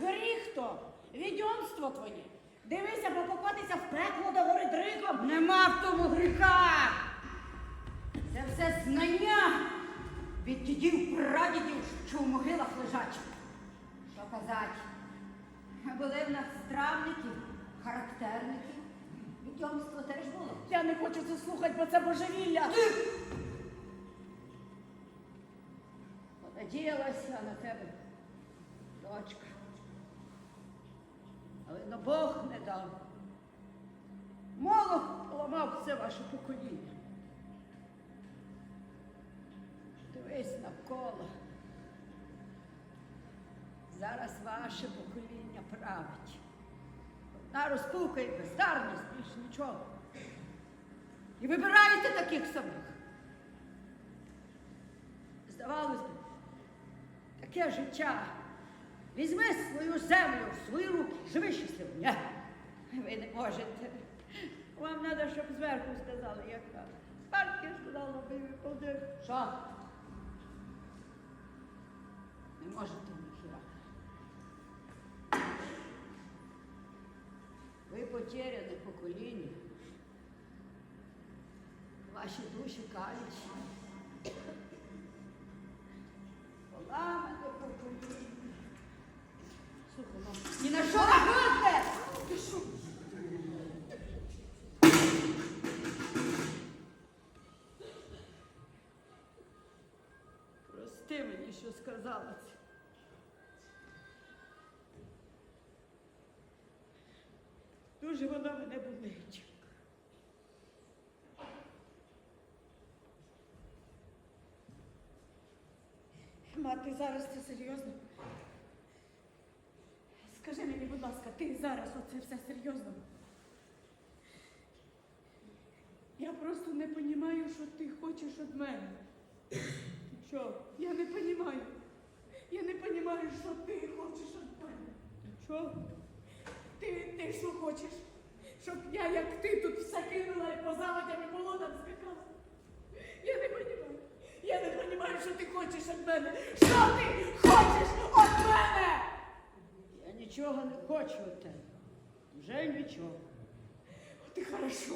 Гріх то, відьомство твоє. Дивися, бо покотися в пекло до гори дриком. Нема в тому гріха. Це все знання від дідів, прадідів, що в могилах лежать. Що казать? Були в нас стравники, характерники. Відьомство теж було. Я не хочу це слухати, бо це божевілля. Ти! Понадіялася на тебе, дочка. На Бог не дав. Молох поламав все ваше покоління. Дивись навколо. Зараз ваше покоління править. Одна розпука і бездарність, більш нічого. І вибираєте таких самих. Здавалось би, таке життя. Свою землю в свої руки, живи щасливо. Ні, ви не можете. Вам треба, щоб зверху сказали, яка. Партія сказала, ви виходив. Що? Не можете ніхіра. Ви потеряне покоління. Ваші душі калічні. Прости мені, що сказала це. Дуже вона мене болить. Мати, зараз це серйозно. Скажи мені, будь ласка, ти зараз оце все серйозно. Я просто не розумію, що ти хочеш від мене. Що? Я не розумію. Я не розумію, що ти хочеш від мене. Що? Ти, ти що хочеш? Щоб я, як ти, тут все кинула і по заводям і болотам скакала? Я не розумію. Я не розумію, що ти хочеш від мене. Що ти хочеш від мене? Я нічого не хочу від тебе. Вже нічого. От і хорошо.